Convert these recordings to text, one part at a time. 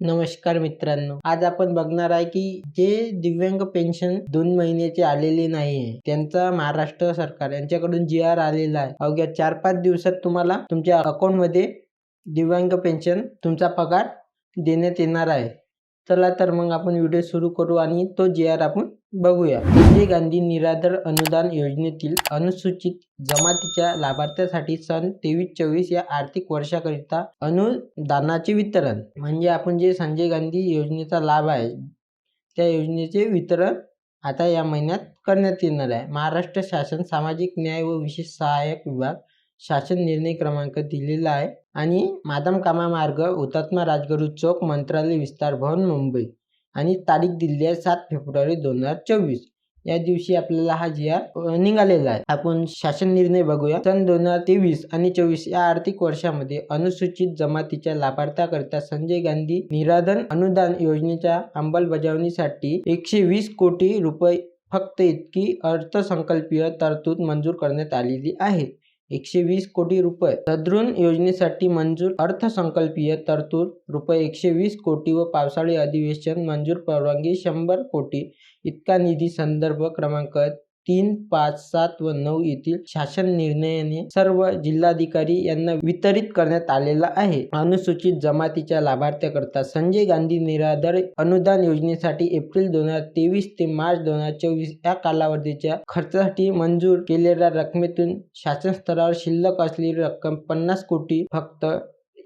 नमस्कार मित्रांनो. आज आपण बघणार आहे की जे दिव्यांग पेन्शन दोन महिन्याचे आलेले नाहीये त्यांचा महाराष्ट्र सरकार यांच्याकडून जी आर आलेला आहे. अवघ्या चार पाच दिवसात तुम्हाला तुमच्या अकाउंटमध्ये दिव्यांग पेन्शन तुमचा पगार देण्यात येणार आहे. चला तर मग आपण व्हिडिओ सुरू करू आणि तो जी आर आपण बघूया. संजय गांधी निराधार अनुदान योजनेतील अनुसूचित जमातीच्या लाभार्थ्यासाठी सन तेवीस चोवीस या आर्थिक वर्षाकरिता अनुदानाचे वितरण. म्हणजे आपण जे संजय गांधी योजनेचा लाभ आहे त्या योजनेचे वितरण आता या महिन्यात करण्यात येणार आहे. महाराष्ट्र शासन सामाजिक न्याय व विशेष सहाय्यक विभाग शासन निर्णय क्रमांक दिलेला आहे. आणि मादाम कामा मार्ग हुतात्मा राजगुरू चौक मंत्रालय विस्तार भवन मुंबई. आणि तारीख दिली आहे सात फेब्रुवारी दोन हजार चोवीस. या दिवशी आपल्याला हा जी आर निघालेला आहे. आपण शासन निर्णय बघूया. सन दोन हजार तेवीस आणि चोवीस या आर्थिक वर्षामध्ये अनुसूचित जमातीच्या लाभार्थ्याकरिता संजय गांधी निराधन अनुदान योजनेच्या अंमलबजावणीसाठी एकशे वीस कोटी रुपये फक्त इतकी अर्थसंकल्पीय तरतूद मंजूर करण्यात आलेली आहे. एकशे वीस कोटी रुपये. सदृन योजनेसाठी मंजूर अर्थसंकल्पीय तरतूद रुपये एकशे वीस कोटी व पावसाळी अधिवेशन मंजूर परवानगी शंभर कोटी. इतका निधी संदर्भ क्रमांक तीन पाच सात व नऊ येथील शासन निर्णयाने सर्व जिल्हाधिकारी यांना वितरित करण्यात आलेला आहे. अनुसूचित जमातीच्या लाभार्थ्याकरता संजय गांधी निराधार अनुदान योजनेसाठी एप्रिल दोन हजार तेवीस ते मार्च दोन हजार चोवीस या कालावधीच्या खर्चासाठी मंजूर केलेल्या रकमेतून शासन स्तरावर शिल्लक असलेली रक्कम पन्नास कोटी फक्त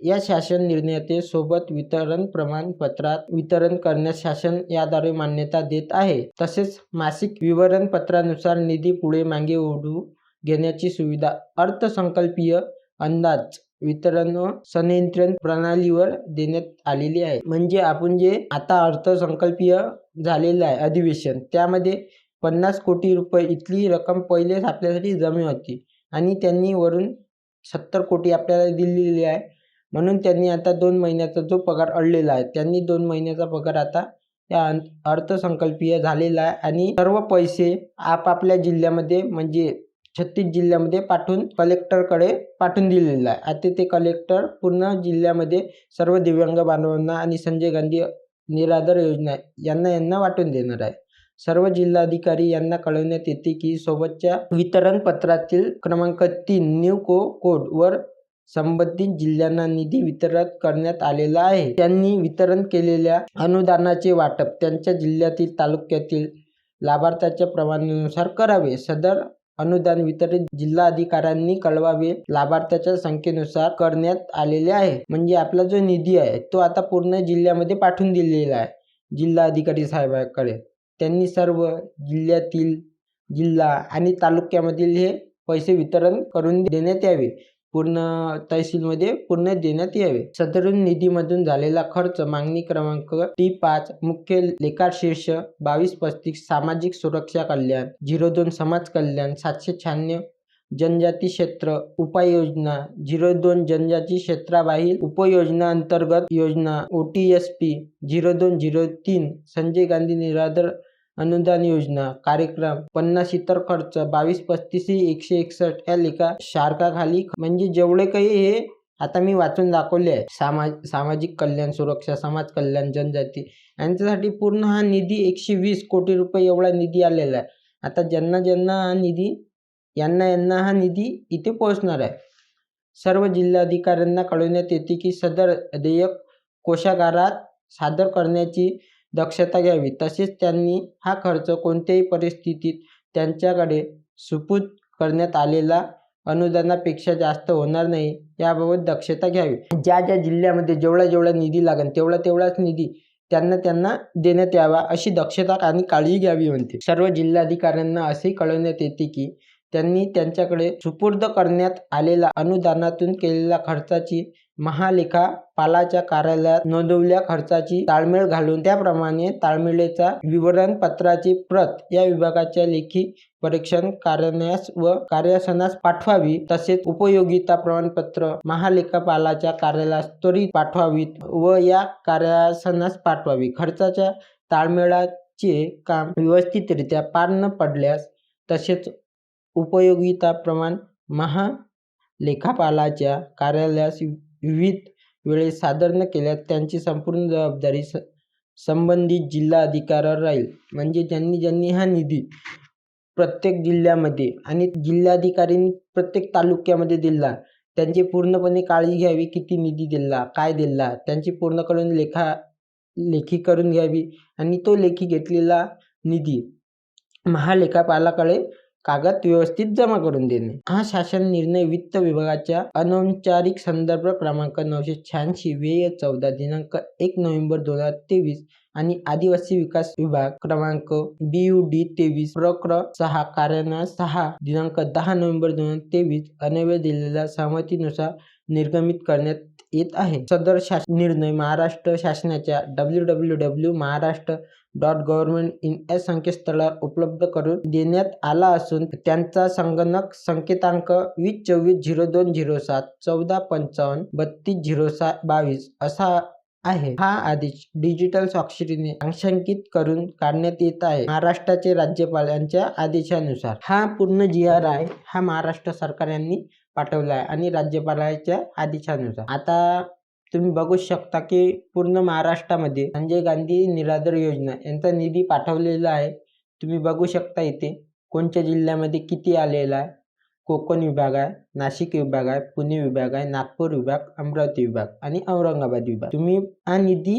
या शासन निर्णयते सोबत वितरण प्रमाणपत्रात वितरण करण्यास शासन याद्वारे मान्यता देत आहे. तसेच मासिक विवरणपत्रानुसार निधी पुढे मागे ओढू घेण्याची सुविधा अर्थसंकल्पीय अंदाज वितरण व संनियंत्रण प्रणालीवर देण्यात आलेली आहे. म्हणजे आपण जे आता अर्थसंकल्पीय झालेलं आहे अधिवेशन त्यामध्ये पन्नास कोटी रुपये इथली रक्कम पहिलेच आपल्यासाठी जमी होती आणि त्यांनी वरून सत्तर कोटी आपल्याला दिलेली आहे. म्हणून त्यांनी आता दोन महिन्याचा जो पगार अडलेला आहे त्यांनी दोन महिन्याचा पगार आता या अर्थसंकल्पीय झालेला आहे आणि सर्व पैसे आपापल्या जिल्ह्यामध्ये म्हणजे छत्तीस जिल्ह्यामध्ये पाठवून कलेक्टरकडे पाठवून दिलेलं आहे. आता ते कलेक्टर पूर्ण जिल्ह्यामध्ये सर्व दिव्यांग बांधवांना आणि संजय गांधी निराधार योजना यांना यांना वाटून देणार आहे. सर्व जिल्हाधिकारी यांना कळवण्यात येते की सोबतच्या वितरण पत्रातील क्रमांक तीन न्यू को कोड वर संबंधित जिल्ह्यांना निधी वितरित करण्यात आलेला आहे. त्यांनी वितरण केलेल्या अनुदानाचे वाटप त्यांच्या जिल्ह्यातील तालुक्यातील लाभार्थ्याच्या प्रमाणानुसार करावे. सदर अनुदान वितरित जिल्हाधिकाऱ्यांनी कळवावे लाभार्थ्याच्या संख्येनुसार करण्यात आलेले आहे. म्हणजे आपला जो निधी आहे तो आता पूर्ण जिल्ह्यामध्ये पाठवून दिलेला आहे जिल्हाधिकारी साहेबांकडे. त्यांनी सर्व जिल्ह्यातील जिल्हा आणि तालुक्यामधील हे पैसे वितरण करून देण्यात यावे. पूर्ण तहसीलमध्ये पूर्ण देण्यात यावे. सदरून निधीमधून झालेला खर्च मागणी क्रमांक टी पाच मुख्य लेखाशीर्ष बावीस पस्तीस सामाजिक सुरक्षा कल्याण झिरो दोन समाज कल्याण सातशे शहाण्णव जनजाती क्षेत्र उपाययोजना झिरो दोन जनजाती क्षेत्राबाहेर उपयोजना अंतर्गत योजना O T S P zero दोन झिरो तीन संजय गांधी निराधार अनुदान योजना कार्यक्रम पन्नास इतर खर्च बावीस पस्तीस एकशे एकसष्ट या लेखा शारकाखाली. म्हणजे जेवढे काही हे आता मी वाचून दाखवले आहे सामाज सामाजिक कल्याण सुरक्षा समाज कल्याण जनजाती यांच्यासाठी पूर्ण हा निधी एकशे वीस कोटी रुपये एवढा निधी आलेला आहे. आता ज्यांना ज्यांना हा निधी यांना यांना हा निधी इथे पोहोचणार आहे. सर्व जिल्हाधिकाऱ्यांना कळवण्यात येते की सदर देयक कोषागारात सादर करण्याची दक्षता घ्यावी. तसेच त्यांनी हा खर्च कोणत्याही परिस्थितीत त्यांच्याकडे सुपूर्द करण्यात आलेला अनुदानापेक्षा जास्त होणार नाही याबाबत दक्षता घ्यावी. ज्या ज्या जिल्ह्यामध्ये जेवढा जेवढा निधी लागेल तेवढा तेवढाच निधी त्यांना त्यांना देण्यात यावा अशी दक्षता आणि काळजी घ्यावी म्हणते. सर्व जिल्हाधिकाऱ्यांना असे कळवण्यात येते की त्यांनी त्यांच्याकडे सुपूर्द करण्यात आलेल्या अनुदानातून केलेल्या खर्चाची महालेखापालाच्या कार्यालयात नोंदवलेल्या खर्चाची ताळमेळ घालून त्याप्रमाणे ताळमेळीच्या विवरणपत्राची प्रत या विभागाच्या लेखी परीक्षण कार्यालयास व कार्यासनास पाठवावी तसेच उपयोगिता प्रमाणपत्र महालेखापालाच्या कार्यालयास त्वरित पाठवावीत व या कार्यासनास पाठवावी. खर्चाच्या ताळमेळाचे काम व्यवस्थितरित्या पार न पडल्यास तसेच उपयोगिता प्रमाण महालेखापालाच्या कार्यालयास विविध वेळेस सादर न केल्यास त्यांची संपूर्ण जबाबदारी स संबंधित जिल्हा अधिकाऱ्यावर राहील. म्हणजे ज्यांनी ज्यांनी हा निधी प्रत्येक जिल्ह्यामध्ये आणि जिल्हाधिकाऱ्यांनी प्रत्येक तालुक्यामध्ये दिला त्यांची पूर्णपणे काळजी घ्यावी. किती निधी दिला काय दिला त्यांची पूर्ण करून लेखा लेखी करून घ्यावी. आणि तो लेखी घेतलेला निधी महालेखापालाकडे कागद व्यवस्थित जमा करून देणे. हा शासन निर्णय वित्त विभागाच्या अनौपचारिक संदर्भ क्रमांक नऊशे शहाऐंशी व्यय चौदा दिनांक एक नोव्हेंबर दोन हजार तेवीस आणि आदिवासी विकास विभाग क्रमांक बी यू डी तेवीस प्रक्र सहा कार्यान्वयन सहा दिनांक दहा नोव्हेंबर दोन हजार तेवीस अनव्य दिलेल्या सहमतीनुसार निर्गमित करण्यात येत आहे. सदर शास निर्णय महाराष्ट्र शासनाच्या W W W Maharashtra dot government in या संकेतस्थळावर उपलब्ध करून देण्यात आला असून त्यांचा संगणक संकेतांक वीस चोवीस झिरो दोन झिरो सात चौदा पंचावन्न बत्तीस झिरो सात बावीस असा आहे. हा आदेश डिजिटल स्वाक्षरीने अंशांकित करून काढण्यात येत आहे. महाराष्ट्राचे राज्यपाल यांच्या आदेशानुसार हा पूर्ण जी आर आय हा महाराष्ट्र सरकार यांनी पाठवला आहे आणि राज्यपालाच्या आदेशानुसार. आता तुम्ही बघू शकता की पूर्ण महाराष्ट्रामध्ये संजय गांधी निराधार योजना यांचा निधी पाठवलेला आहे. तुम्ही बघू शकता इथे कोणत्या जिल्ह्यामध्ये किती आलेला आहे? कोकण विभाग आहे नाशिक विभाग आहे पुणे विभाग आहे नागपूर विभाग अमरावती विभाग आणि औरंगाबाद विभाग. तुम्ही हा निधी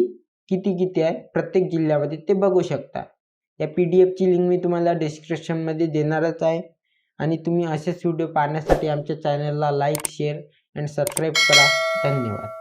किती किती आहे प्रत्येक जिल्ह्यामध्ये ते बघू शकता. या पी डी एफची लिंक मी तुम्हाला डिस्क्रिप्शनमध्ये देणारच आहे. आणि तुम्ही असेच व्हिडिओ पाहण्यासाठी आमच्या चॅनलला लाईक शेअर अँड सबस्क्राईब करा. धन्यवाद.